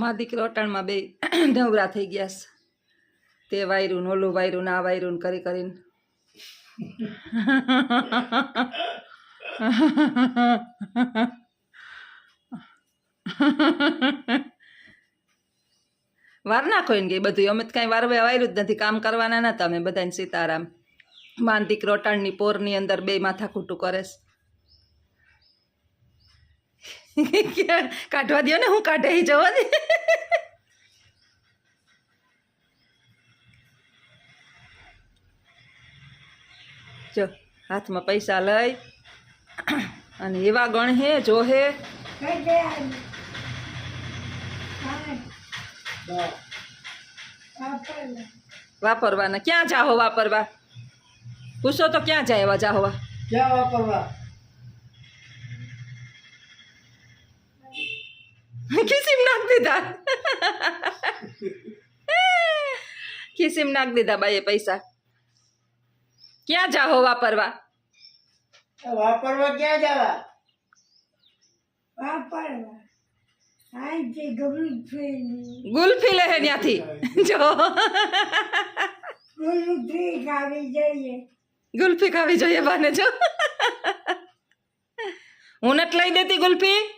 મા દીકરો અટાણમાં બે ઢવરા થઈ ગયા છે. તે વાયરું ઓલું વાયરું ને આ વાયરું કરી કરીને. વાર નાખો એને કે બધું. અમે કાંઈ વારવે વાયરું જ નથી. કામ કરવાના નતા અમે બધાને સીતારામ. માન દીકરો અટાણની પોરની અંદર બે માથા ખૂટું કરે છે. કાઢવા દો ને, હું કાઢે જવા દે. જો, હાથમાં પૈસા લઈ, અને એવા ગણ હે, જો હે. વાપરવાના. ક્યાં જાહો વાપરવા? પૂછો તો ક્યાં જાય એવા જાહવા? ક્યાં વાપરવા ખિસીમ નાખ દીધા ખિસીમ નાખ દીધા બાઈએ પૈસા ક્યાં જાહો વાપરવા વાપરવા ક્યાં જવા વાપરવા અહીંથી ગમલું ફેરી ગુલ્ફી લે હે ત્યાંથી જો ગમલું ફેરી ખાવી જોઈએ ગુલ્ફી ખાવી જોઈએ બાને જો હું નથી લઈ દેતી ગુલ્ફી આ વાર વાર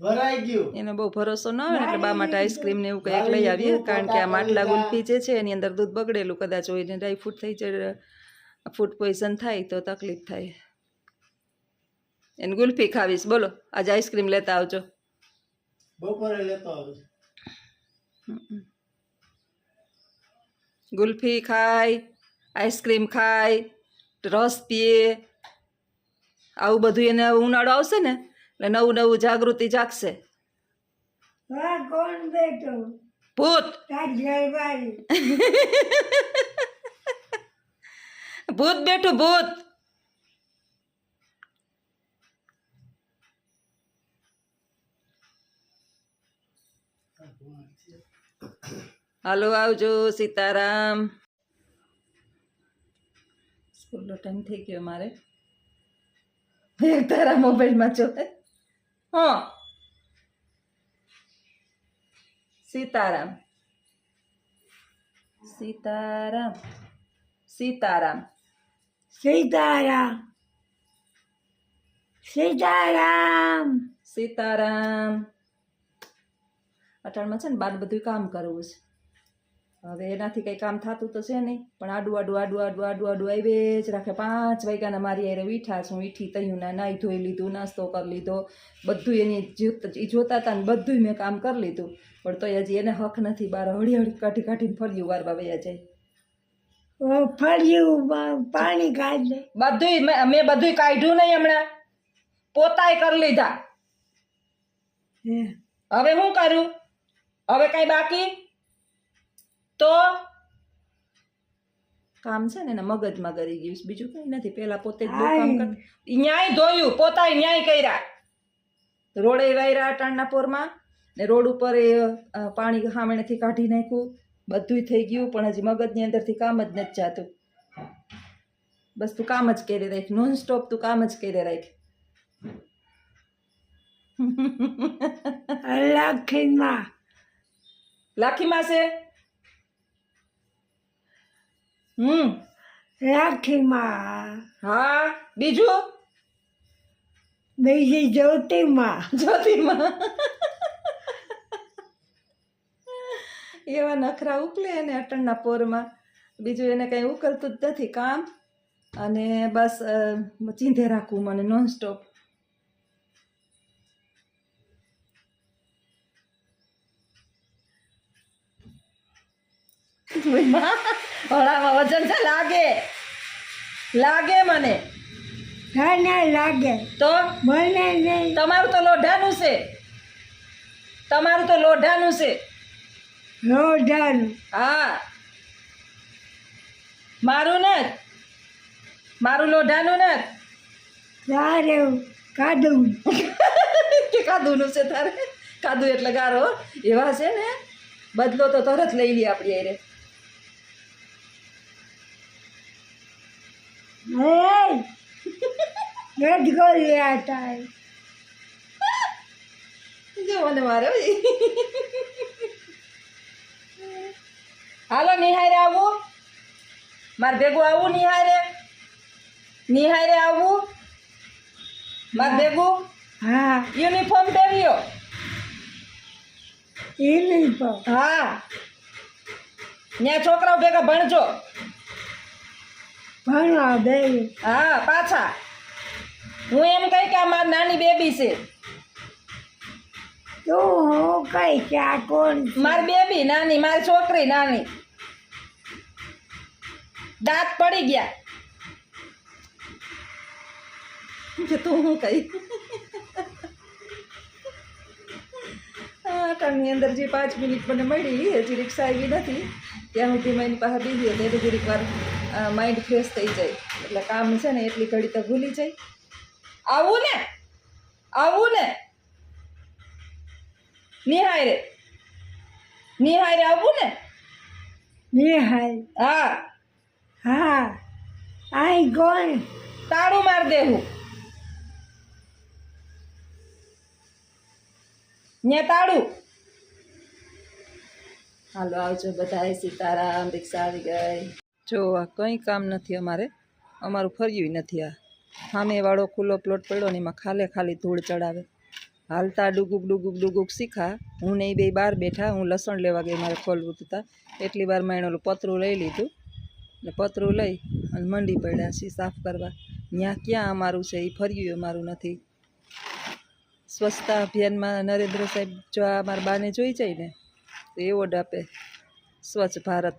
ભરાઈ ગયું. એનો બહુ ભરોસો ન આવે ને એટલે બા માટે આઈસ્ક્રીમ ને એવું કંઈક લઈ આવીએ કારણ કે આ માટલા ગુલ્ફી જે છે એની અંદર દૂધ બગડેલું કદાચ હોય ને ડ્રાય ફ્રૂટ થઈ જાય ફૂડ પોઈઝન થાય તો તકલીફ થાય. એને ગુલ્ફી ખાવીશ. બોલો આજે આઈસ્ક્રીમ લેતા આવજો. બપોરે લેતો આવું ગુલ્ફી ખાય આઈસ્ક્રીમ ખાય રસ પીએ. આવું બધું એને ઉનાળો આવશે ને? એટલે નવું નવું જાગૃતિ જાગશે. વા કોણ બેઠો? ભૂત. તાર ઘરવાળી ભૂત બેઠું ભૂત. હાલો આવજો સીતારામ. સ્કૂલનો ટાઈમ થઈ ગયો મારે. એક તારા મોબાઈલમાં જો. હા. સીતારામ. સીતારામ. સીતારામ. સીતારામ. સીતારામ. સીતારામ. અટાણમાં છે ને બાર બધું કામ કરવું છે. હવે એનાથી કંઈ કામ થતું તો છે નહીં. પણ આડું આડું આડું આડું આડું આડું આવે જ. રાખે પાંચ વાગ્યાના મારી અરે વીઠા છું. વીઠી તયું ના નાહી ધોઈ લીધું નાસ્તો કરી લીધો. બધું એની જોત એ જોતા હતા ને બધું મેં કામ કરી લીધું. પણ તોય હજી એને હક નથી. બાર હળી હળી કાઢી કાઢીને ફર્યું વારવા વયા જાય. ઓ ફર્યું પાણી કાઢ બધુંય મેં બધું કાઢ્યું નહીં હમણાં. પોતાય કરી લીધા. હે. હવે શું કરું? હવે કઈ બાકી? તો કામ છે ને એના મગજમાં કરી ગયું બીજું કઈ નથી. પેલા પોતે જ બહુ કામ ન્યાય ધોયું. પોતાય ન્યાય કર્યા. રોડે વાયરા અટાણના પોરમાં ને રોડ ઉપર એ પાણી સામેણેથી કાઢી નાખ્યું. બધું થઈ ગયું પણ હજી મગજની અંદરથી કામ જ નથી જાતું. બસ તું કામ જ કરી રાખ. નોન સ્ટોપ તું કામ જ કરી રાખ. લાખીમાં. લાખીમાં છે? હમ. રાખીમાં હા બીજું? બીજી જ્યોતિમાં. જ્યોતિમાં. એવા નખરા ઉકલે એને અટણના પોરમાં. બીજું એને કંઈ ઉકલતું જ નથી કામ. અને બસ ચીંધે રાખવું મને નોન સ્ટોપ હળામાં વજન છે લાગે. લાગે મને. તને લાગે. તો? મને નહીં. તમારું તો લોઢાનું છે. તમારું તો લોઢાનું છે. લોઢાનું. હા. મારું ને મારું લોઢાનું ને તારે કાદું કે કાદુનું છે તારે? કાદુ એટલે ગારો. એવા છે ને? બદલો તો તરત લઈ લઈએ આપણી અરે હે રેડ ગોલી આતા જો મને મારે હાલો નિહારે આવું. મારે ભેગું આવું નિહારે નિહારે આવું? મારે ભેગું? હા. યુનિફોર્મ પહેર્યો. યુનિફોર્મ હા. ત્યાં છોકરાઓ ભેગા ભણજો. ભણવા દે. હા પાછા. હું એમ કહી કે આ મારી નાની બેબી છે. તું હું કઈ કે આ કોણ મારી બેબી નાની મારી છોકરી નાની. દાંત પડી ગયા. તું હું કઈ? આટાની અંદર જે પાંચ મિનિટ મને મળી હજી રિક્ષા આવી નથી. ત્યાં સુધી મેં એની પાસે બીજી એટલે થોડીક વાર માઇન્ડ ફ્રેશ થઈ જાય. એટલે કામ છે ને એટલી ઘડી તો ભૂલી જાય. આવું ને! આવું ને! નિહાય રે. નિહાય રે આવું ને! નિહાય? હા. હા. આઈ ગોન તાળું માર દેવું ને તાળું. હાલો, આવજો બધા સીતારામ, રિક્ષા આવી ગઈ. જો, આ કંઈ કામ નથી અમારે. અમારું ફર્યું નથી આ. સામેવાળો ખુલ્લો પ્લોટ પડ્યો ને એમાં ખાલે ખાલી ધૂળ ચડાવે. હાલતા ડુગુક ડુગુક ડુગુક શીખા. હું નહીં બે બહાર બેઠા, હું લસણ લેવા ગઈ મારે ખોલવું હતું એટલી વાર મેં ઓલું પતરું લઈ લીધું. ને પતરું લઈ અને મંડી પડ્યા છીએ સાફ કરવા. ત્યાં ક્યાં અમારું છે? એ ફર્યું અમારું નથી. સ્વચ્છતા અભિયાનમાં નરેન્દ્ર સાહેબ જો આ મારા બાને જોઈ જાય ને, તો એવોર્ડ આપે સ્વચ્છ ભારત.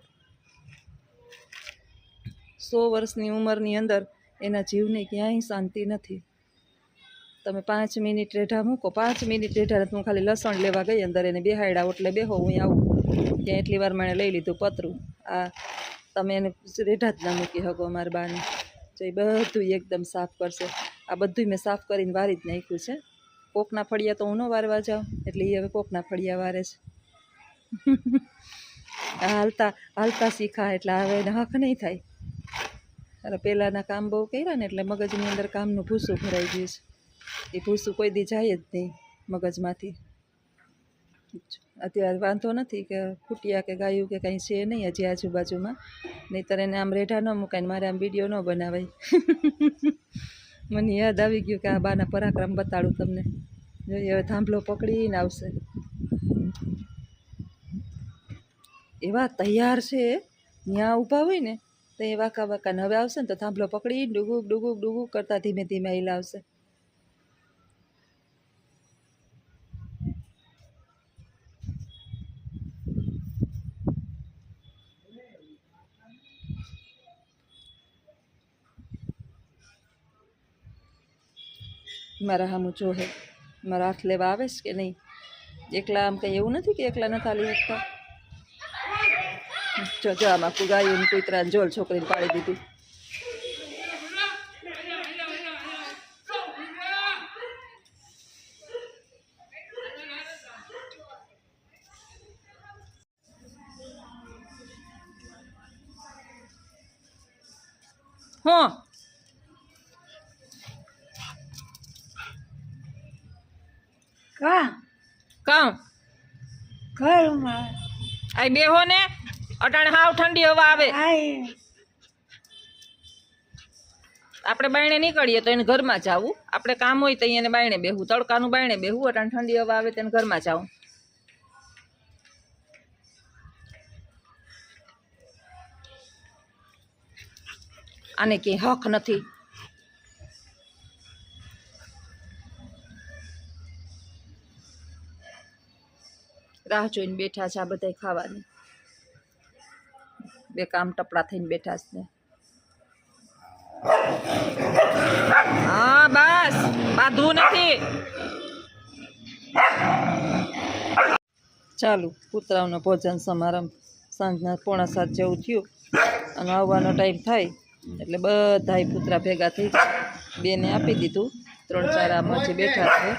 સો વર્ષની ઉંમરની અંદર એના જીવને ક્યાંય શાંતિ નથી. તમે પાંચ મિનિટ રેઢા મૂકો, પાંચ મિનિટ રેઢા હું ખાલી લસણ લેવા ગઈ અંદર, એને બેહાડ્યા એટલે બેહો, હું આવું. ત્યાં એટલી વાર મને લઈ લીધું પતરું. આ તમે એને રેઢા જ ના મૂકી શકો અમારા બાને. તો એ બધું એકદમ સાફ કરશે. આ બધું મેં સાફ કરીને વારી જ નાખ્યું છે. કોકના ફળિયા તો હું ન વારવા જાઉં, એટલે એ હવે કોકના ફળિયા વારે છે. હાલતા હાલતા શીખા, એટલે હવે હક નહીં થાય. અરે પહેલાંના કામ બહુ કર્યા ને, એટલે મગજની અંદર કામનું ભૂસું ભરાઈ ગયું છે. એ ભૂસું કોઈ દી જાય જ નહીં મગજમાંથી. અત્યારે વાંધો નથી કે ખૂટિયા કે ગાયું કે કાંઈ છે નહીં હજી આજુબાજુમાં. નહીંતર એને આમ રેઢા ન મુકાય મારે આમ વીડિયો ન બનાવાય. મને યાદ આવી ગયું કે આ બાના પરાક્રમ બતાડું તમને. જોઈએ, હવે થાંભલો પકડીને આવશે. એવા તૈયાર છે? ત્યાં ઊભા હોય ને, તો એ વાંકા વાંકા નવે આવશે ને તો થાંભલો પકડીને ડુગુક ડુગુક ડુગુક કરતાં ધીમે ધીમે અહીં મારા હામું જોહે. મારા હાથ લેવા આવે છે કે નહીં? એકલા આમ કંઈ એવું નથી કે એકલા નથી હાલી શકતા? જો જો, આમાં ગાયું કૂતરા જોલ છોકરીને પાડી દીધું. કા? કામ? ઘરમાં. આ બેહો ને. અટાણે હાવ ઠંડી હવા આવે. આપણે બાયણે નીકળીએ તો એને ઘરમાં જવું. આપણે કામ હોય તો એને બાયણે બેહવું. તડકાનું બાયણે બેહવું અટાણે ઠંડી હવા આવે તો એને ઘરમાં જવું. આને ક્યાંય હક નથી. રાહ જોઈને બેઠા છે આ બધા ખાવાની. બે કામ ટપડા થઈને બેઠા છે. ને હા, બસ. બાંધવું નથી. ચાલુ કૂતરાઓનો ભોજન સમારંભ સાંજના પોણા સાત જેવું થયું. અને આવવાનો ટાઈમ થાય એટલે બધાય કૂતરા ભેગા થઈ બેને આપી દીધું. ત્રણ ચાર આમ જે બેઠા છે.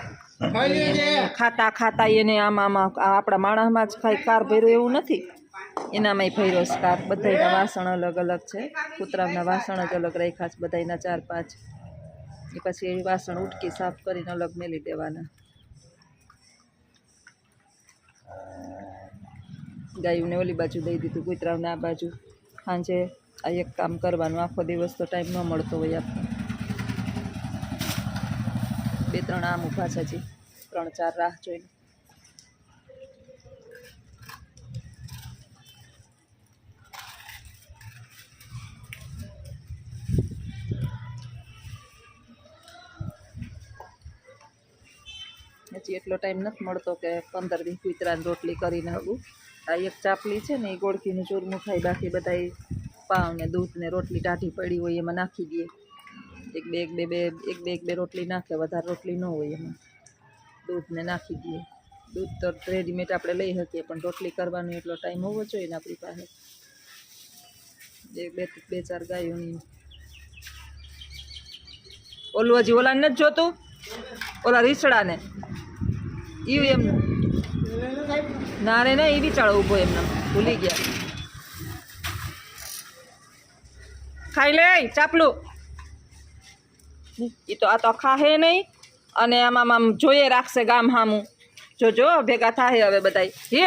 ખાતા ખાતા એને આમ આપણા માણસમાં જ કાંઈ કાર ભર્યો એવું નથી. એનામાંય ભર્યો છે કાર. બધાયના વાસણ અલગ અલગ છે. કૂતરાના વાસણ જ અલગ રાખ્યા છે. બધાયના ચાર પાંચ. એ પછી એ વાસણ ઉટકી સાફ કરીને અલગ મેલી દેવાના. ગાયુંને ઓલી બાજુ દઈ દીધું, કૂતરાઓને આ બાજુ. સાંજે આ એક કામ કરવાનું. આખો દિવસ તો ટાઈમ ન મળતો હોય આપણને. બે, ત્રણ આમ ઊભા છે હજી. ત્રણ, ચાર રાહ જોઈને. હજી એટલો ટાઈમ નથી મળતો કે પંદર દી કૂતરાની રોટલી કરીને હગું આ એક ચાપલી છે ને, એ ગોળકીનું ચૂરમું ખાઈ બાકી બધા પાવ ને દૂધ ને રોટલી ટાઢી પડી હોય એમાં નાખી દઈએ એક બે એક બે બે, એક બે એક બે રોટલી નાખે, વધારે રોટલી ન હોય એમાં. દૂધને નાખી દઈએ. દૂધ તો રેડીમેડ આપણે લઈ શકીએ, પણ રોટલી કરવાનો એટલો ટાઈમ હોવો જોઈએ ને આપણી પાસે. એક બે બે, ચાર ગાયોની. ઓલું હજી ઓલા નથી જોતું? ઓલા રીસડાને? ઈ એમનું? ના રે ના એ બિચારો ઊભો એમને. ભૂલી ગયા. ખાઈ લે ચાપલું. એ તો આ તો ખાહે નહીં. અને આમાં આમ જોઈએ રાખશે ગામ હામું. જોજો ભેગા થાય હવે બધા હે?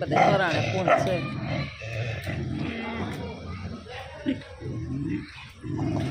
બધા પરાણે કોણ છે?